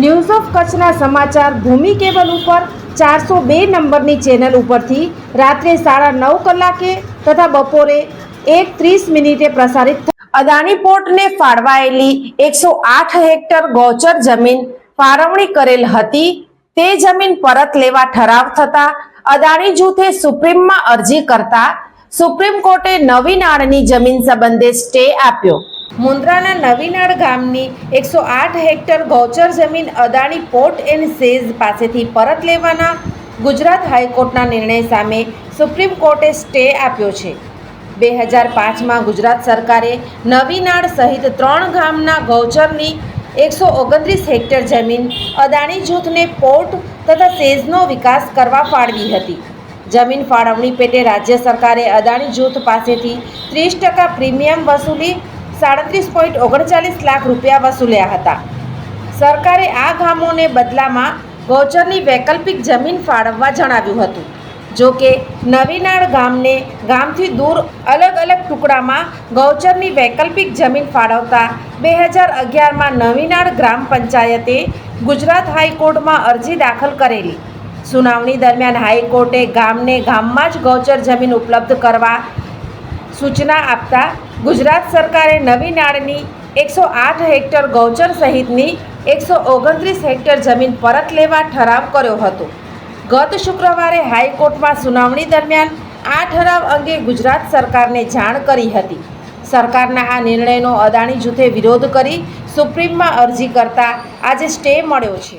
News of કચ્છના સમાચાર ભૂમિ cable ઉપર ચારસો બે નંબરની ચેનલ ઉપરથી રાત્રે સાડા નવ કલાકે તથા બપોરે એક ત્રીસ મિનિટે પ્રસારિત અદાણી પોર્ટને ફાળવાયેલી એકસો આઠ હેક્ટર ગૌચર જમીન ફાળવણી કરેલ હતી. તે જમીન પરત લેવા ઠરાવ થતા અદાણી જૂથે સુપ્રીમમાં અરજી કરતા સુપ્રીમ કોર્ટે નવી નાણની જમીન સંબંધે સ્ટે આપ્યો. મુન્દ્રાના નવીનાળ ગામની એકસો આઠ હેક્ટર ગૌચર જમીન અદાણી પોર્ટ એન્ડ સેઝ પાસેથી પરત લેવાના ગુજરાત હાઈકોર્ટના નિર્ણય સામે સુપ્રીમ કોર્ટે સ્ટે આપ્યો છે. બે હજાર પાંચમાં ગુજરાત સરકારે નવીનાળ સહિત ત્રણ ગામના ગૌચરની એકસો ઓગણત્રીસ હેક્ટર જમીન અદાણી જૂથને પોર્ટ તથા સેઝનો વિકાસ કરવા ફાળવી હતી. જમીન ફાળવણી પેટે રાજ્ય સરકારે અદાણી જૂથ પાસેથી ત્રીસ ટકા પ્રીમિયમ વસૂલી સાડત્રીસ પોઈન્ટ ઓગણચાલીસ લાખ રૂપિયા વસૂલ્યા હતા. સરકારે આ ગામોને બદલામાં ગૌચરની વૈકલ્પિક જમીન ફાળવવા જણાવ્યું હતું. જો કે નવીનાળ ગામને ગામથી દૂર અલગ અલગ ટુકડામાં ગૌચરની વૈકલ્પિક જમીન ફાળવતા બે હજાર અગિયારમાં નવીનાળ ગ્રામ પંચાયતે ગુજરાત હાઈકોર્ટમાં અરજી દાખલ કરેલી. સુનાવણી દરમિયાન હાઈકોર્ટે ગામને ગામમાં જ ગૌચર જમીન ઉપલબ્ધ કરવા સૂચના આપતા ગુજરાત સરકારે નવી નાળની એકસો આઠ હેક્ટર ગૌચર સહિતની એકસો ઓગણત્રીસ હેક્ટર જમીન પરત લેવા ઠરાવ કર્યો હતો. ગત શુક્રવારે હાઈકોર્ટમાં સુનાવણી દરમિયાન આ ઠરાવ અંગે ગુજરાત સરકારને જાણ કરી હતી. સરકારના આ નિર્ણયનો અદાણી જૂથે વિરોધ કરી સુપ્રીમમાં અરજી કરતા આજે સ્ટે મળ્યો છે.